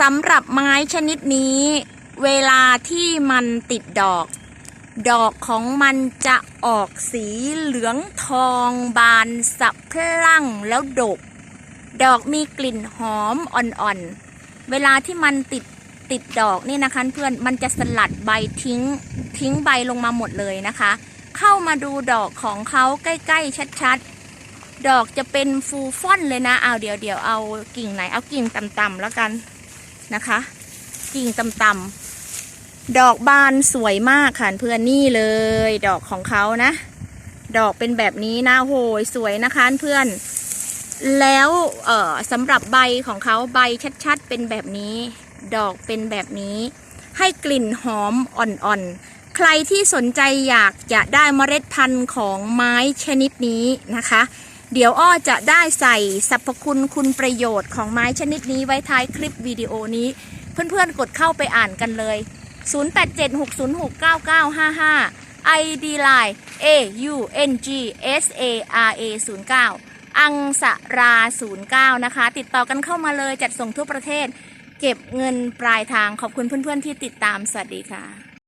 สำหรับไม้ชนิดนี้ เวลาที่มันติดดอก ดอกของมันจะออกสีเหลืองทองบานสะพรั่งแล้วดก ดอกมีกลิ่นหอมอ่อนๆ เวลาที่มันติดติดดอกนี่นะคะเพื่อนมันจะสลัดใบทิ้งทิ้งใบลงมาหมดเลยนะคะ เข้ามาดูดอกของเขาใกล้ๆชัดๆ ดอกจะเป็นฟูฟ่อนเลยนะ เอาเดี๋ยวเดี๋ยวเอากิ่งไหน เอากิ่งต่ำๆแล้วกัน นะคะ กิ่งต่ำๆดอกบานสวยมากค่ะเพื่อนนี่เลย ดอกของเขานะ ดอกเป็นแบบนี้นะโหยสวยนะคะเพื่อน แล้วเออสำหรับใบของเขาใบชัดๆ เป็นแบบนี้ ดอกเป็นแบบนี้ ให้กลิ่นหอมอ่อนๆ ใครที่สนใจอยากจะได้เมล็ดพันธุ์ของไม้ชนิดนี้นะคะ เดี๋ยวอ้อจะได้ใส่สรรพคุณคุณประโยชน์ของไม้ชนิดนี้ไว้ท้ายคลิปวิดีโอนี้ เพื่อนๆกดเข้าไปอ่านกันเลย 0876069955 ID Line A U N G S A R A 09อังสรา 09 นะคะ ติดต่อกันเข้ามาเลยจัดส่งทั่วประเทศ เก็บเงินปลายทางขอบคุณเพื่อนๆที่ติดตามสวัสดีค่ะ